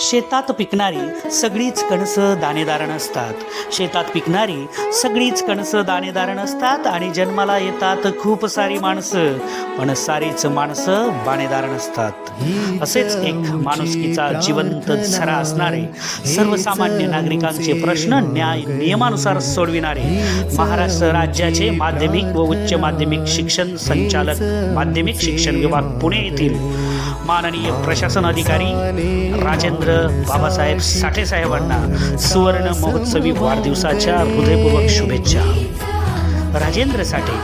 शेतात पिकणारी सगळीच कणसं दाणेदार नसतात शेतात पिकणारी सगळीच कणसं दाणेदार नसतात आणि जन्माला येतात खूप सारी माणसं पण सारीच माणसं बाणेदार नसतात असेच एक माणुसकीचा जिवंत झरा असणारे सर्वसामान्य नागरिकांचे प्रश्न न्याय नियमानुसार सोडविणारे महाराष्ट्र राज्याचे माध्यमिक व उच्च माध्यमिक शिक्षण संचालक माध्यमिक शिक्षण विभाग पुणे येथील माननीय प्रशासन अधिकारी राजेंद्र बाबासाहेब साठे साहेबांना सुवर्ण महोत्सवी वाढदिवसाच्या हृदयपूर्वक शुभेच्छा. राजेंद्र साठे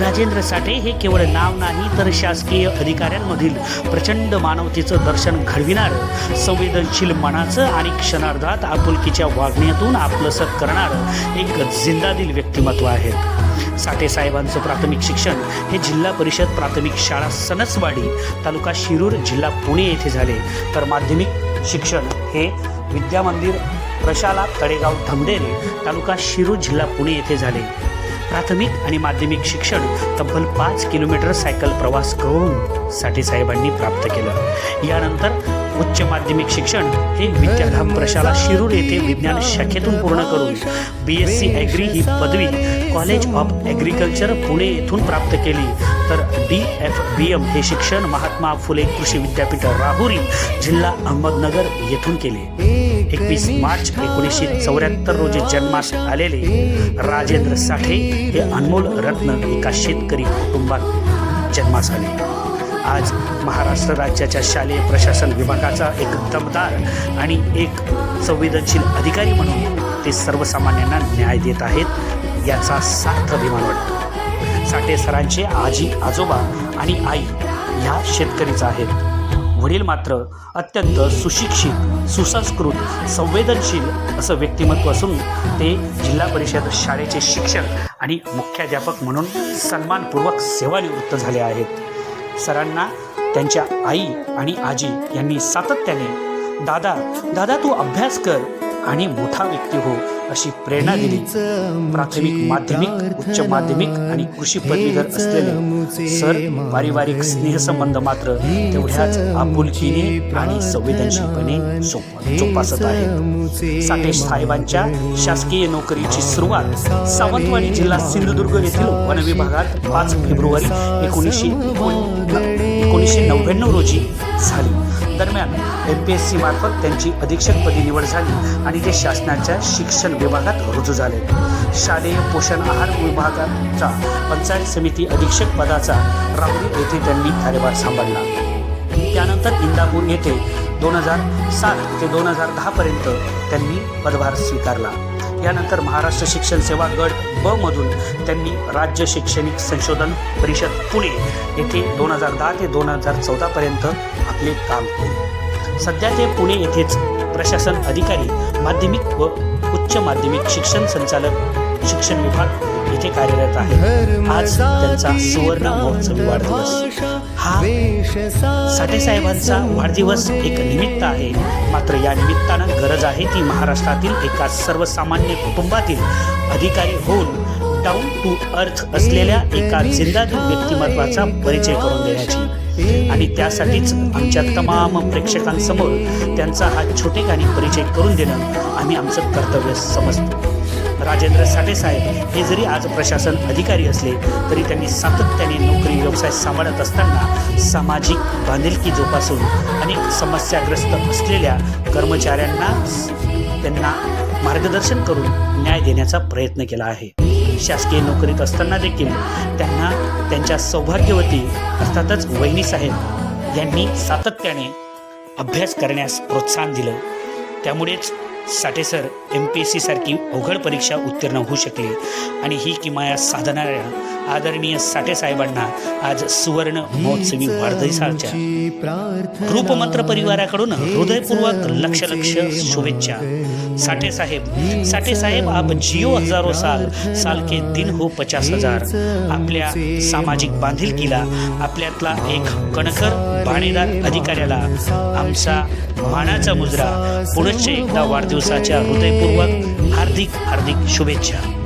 राजेंद्र साठे हे केवळ नाव नाही तर शासकीय अधिकाऱ्यांमधील प्रचंड मानवतेचं दर्शन घडविणारं संवेदनशील मनाचं आणि क्षणार्धात आपुलकीच्या वागण्यातून आपलंसं करणारं एक जिंदादिल व्यक्तिमत्व आहे. साठे साहेबांचं प्राथमिक शिक्षण हे जिल्हा परिषद प्राथमिक शाळा सणसवाडी तालुका शिरूर जिल्हा पुणे येथे झाले. तर माध्यमिक शिक्षण हे विद्यामंदिर प्रशाला तळेगाव धमडेरे तालुका शिरूर जिल्हा पुणे येथे झाले. प्राथमिक आणि माध्यमिक शिक्षण तब्बल पाच किलोमीटर सायकल प्रवास करून साठेसाहेबांनी प्राप्त केलं. यानंतर उच्च माध्यमिक शिक्षण हे विद्याधाम प्रशाला शिरूर येथे विज्ञान शाखेतून पूर्ण करून बी एस सी ॲग्री ही पदवी कॉलेज ऑफ ॲग्रिकल्चर पुणे येथून प्राप्त केली. तर डी एफ बी एम हे शिक्षण महात्मा फुले कृषी विद्यापीठ राहुरी जिल्हा अहमदनगर येथून केले. एकवीस मार्च एकोणीसशे चौऱ्याहत्तर रोजी जन्मास आलेले राजेंद्र साठे हे अनमोल रत्न एका शेतकरी कुटुंबात जन्मास आले. आज महाराष्ट्र राज्याच्या शालेय प्रशासन विभागाचा एक दमदार आणि एक संवेदनशील अधिकारी म्हणून ते सर्वसामान्यांना न्याय देत आहेत याचा सार्थ अभिमान वाटतो. साठे सरांचे आजी आजोबा आणि आई ह्या शेतकरीच आहेत. वडील मात्र अत्यंत सुशिक्षित सुसंस्कृत संवेदनशील असं व्यक्तिमत्व असून ते जिल्हा परिषद शाळेचे शिक्षक आणि मुख्याध्यापक म्हणून सन्मानपूर्वक सेवानिवृत्त झाले आहेत. सरांना त्यांच्या आई आणि आजी यांनी सातत्याने दादा दादा तू अभ्यास कर. आणि मोठा व्यक्ती हो अशी प्रेरणा दिली. प्राथमिक माध्यमिक उच्च माध्यमिक आणि कृषी पदवीधर असलेले सर पारिवारिक स्नेहसंबंध मात्र तेवढ्याच आपुलकीने आणि संवेदनशीलपणे जोप- जोपासत आहेत साठे साहेबांच्या शासकीय नोकरीची सुरुवात सावंतवाडी जिल्हा सिंधुदुर्ग येथील वन विभागात पाच फेब्रुवारी एकोणीसशे एकोणीसशे नव्याण्णव रोजी झाली. दरम्यान एम पी एस सी मार्फत त्यांची अधीक्षकपदी निवड झाली आणि ते शासनाच्या शिक्षण विभागात रुजू झाले. शालेय पोषण आहार विभागाचा पंचायत समिती अधीक्षक पदाचा राहुरी येथे त्यांनी कार्यभार सांभाळला. त्यानंतर इंदापूर येथे दोन हजार सात ते दोन हजार दहापर्यंत त्यांनी पदभार स्वीकारला. यानंतर महाराष्ट्र शिक्षण सेवा गट ब मधून त्यांनी राज्य शैक्षणिक संशोधन परिषद पुणे येथे दोन हजार दहा ते दोन हजार चौदापर्यंत आपले काम केले. सध्या ते पुणे येथेच प्रशासन अधिकारी माध्यमिक व उच्च माध्यमिक शिक्षण संचालक शिक्षण विभाग येथे कार्यरत आहे. आज त्यांचा सुवर्ण महोत्सवी वाढदिवस. हा साठे साहेबांचा वाढदिवस एक निमित्त आहे. मात्र या निमित्तानं गरज आहे ती महाराष्ट्रातील एका सर्वसामान्य कुटुंबातील अधिकारी होऊन डाऊन टू अर्थ असलेल्या एका जिंदादिल व्यक्तिमत्वाचा परिचय करून देण्याची. आणि त्यासाठीच आमच्या तमाम प्रेक्षकांसमोर त्यांचा हा छोटेखानी परिचय करून देणं आम्ही आमचं कर्तव्य समजतो. राजेंद्र साठे साहेब हे जरी आज प्रशासन अधिकारी असले तरी त्यांनी सातत्याने नोकरी व्यवसाय सांभाळत असताना सामाजिक बांधिलकी जोपासून अनेक समस्याग्रस्त असलेल्या कर्मचाऱ्यांना त्यांना मार्गदर्शन करून न्याय देण्याचा प्रयत्न केला आहे. शासकीय नोकरीत असताना देखील त्यांना त्यांच्या सौभाग्यवती अर्थातच वहिनी साहेब यांनी सातत्याने अभ्यास करण्यास प्रोत्साहन दिलं. त्यामुळेच Sathe sir M P S सीसारखी अवघड परीक्षा उत्तीर्ण होऊ शकले. आणि ही किमाया साधणाऱ्या आदरणीय साठे साहेबांना आज सुवर्ण महोत्सवी वाढदिवसाच्या रूपमंत्र परिवाराकडून हृदयपूर्वक लक्ष लक्ष शुभेच्छा. साठे साहेब साठे साहेब आप जियो हजारो साल साल के दिन हो पचास हजार. आपल्या सामाजिक बांधिलकीला आपल्यातला एक कणखर बाणेदार अधिकाऱ्याला आमचा मानाचा मुजरा. पुनश्च एकदा वाढदिवसाच्या हृदयपूर्वक हार्दिक हार्दिक शुभेच्छा.